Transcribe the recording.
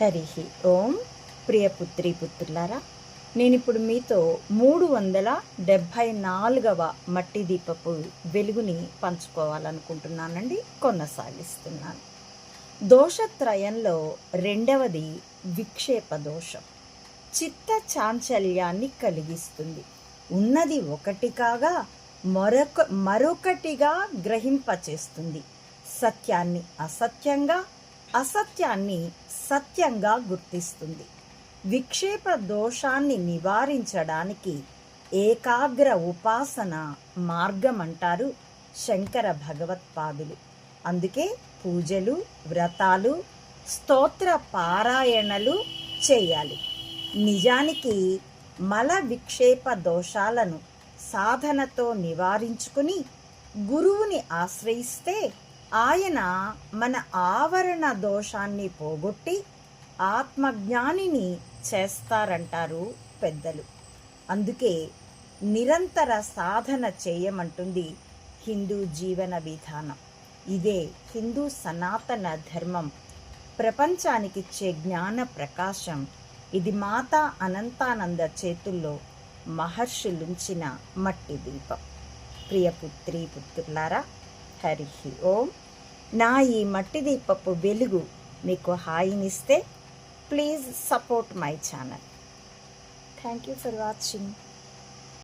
హరి ఓం. ప్రియపుత్రి పుత్రులారా నేను ఇప్పుడు మీతో మూడు వందల డెబ్భై నాలుగవ మట్టి దీపపు వెలుగుని పంచుకోవాలనుకుంటున్నానండి. కొనసాగిస్తున్నాను. దోషత్రయంలో రెండవది విక్షేప దోషం. చిత్త చాంచల్యాన్ని కలిగిస్తుంది. ఉన్నది ఒకటి కాగా మరొక మరొకటిగా గ్రహింపచేస్తుంది. సత్యాన్ని అసత్యంగా అసత్యాన్ని సత్యంగా గుర్తిస్తుంది. విక్షేప దోషాన్ని నివారించడానికి ఏకాగ్ర ఉపాసన మార్గం అంటారు శంకర భగవత్పాదులు. అందుకే పూజలు వ్రతాలు స్తోత్ర పారాయణలు చేయాలి. నిజానికి మల విక్షేప దోషాలను సాధనతో నివారించుకుని గురువుని ఆశ్రయిస్తే ఆయన మన ఆవరణ దోషాన్ని పోగొట్టి ఆత్మజ్ఞానిని చేస్తారంటారు పెద్దలు. అందుకే నిరంతర సాధన చేయమంటుంది హిందూ జీవన విధానం. ఇదే హిందూ సనాతన ధర్మం. ప్రపంచానికిచ్చే జ్ఞాన ప్రకాశం. ఇది మాతా అనంతానంద చేతుల్లో మహర్షులుంచిన మట్టి దీపం. ప్రియపుత్రి పుత్రులారా హరి ఓం నా ఈ మట్టి దీపపు వెలుగు మీకు హాయినిస్తే please support my channel. Thank you for watching